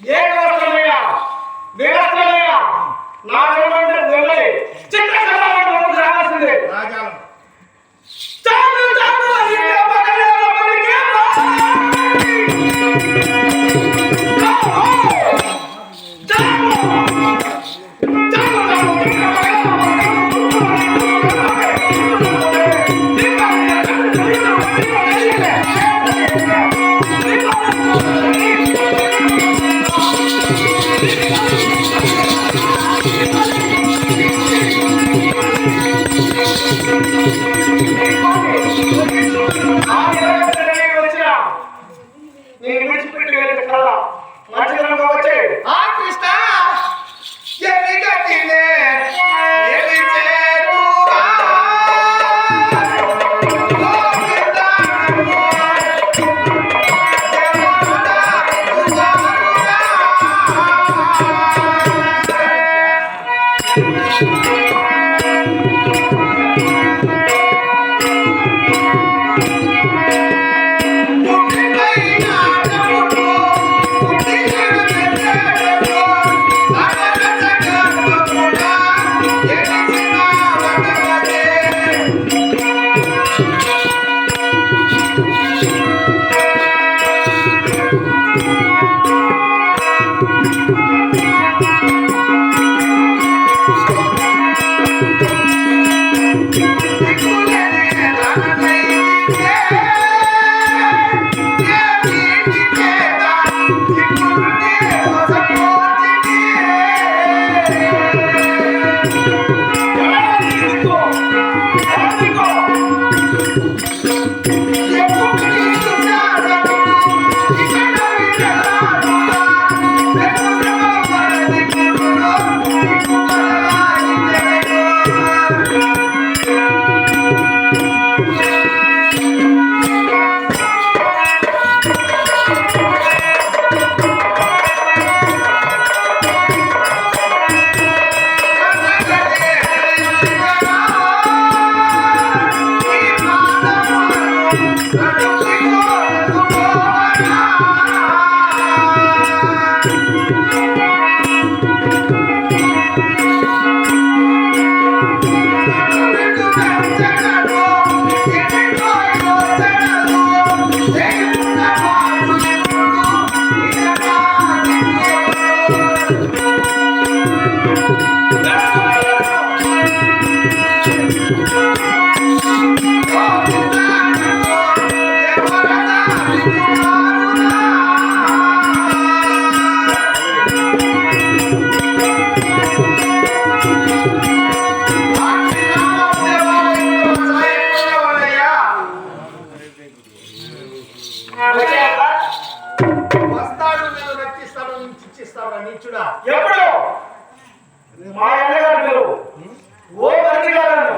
ఏ కష్టమైనా నిరస్తమైన నా నిర్మల చిత్ర ఆ కృష్ణ! ఎన్ని గట్టినే Thank you. నీచుడా ఎప్పుడు? మా అన్నగారు మీరు ఓ మంది గారు.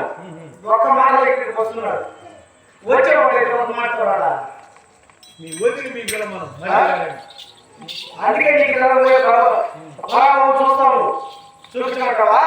ఒక్క మాట ఇక్కడికి వస్తున్నాడు. వచ్చే ఒక మాట్లాడాలా మీ ఊరికి మీ పిల్ల మనం అందుకే నీకు చూస్తాము చూసినట్టవా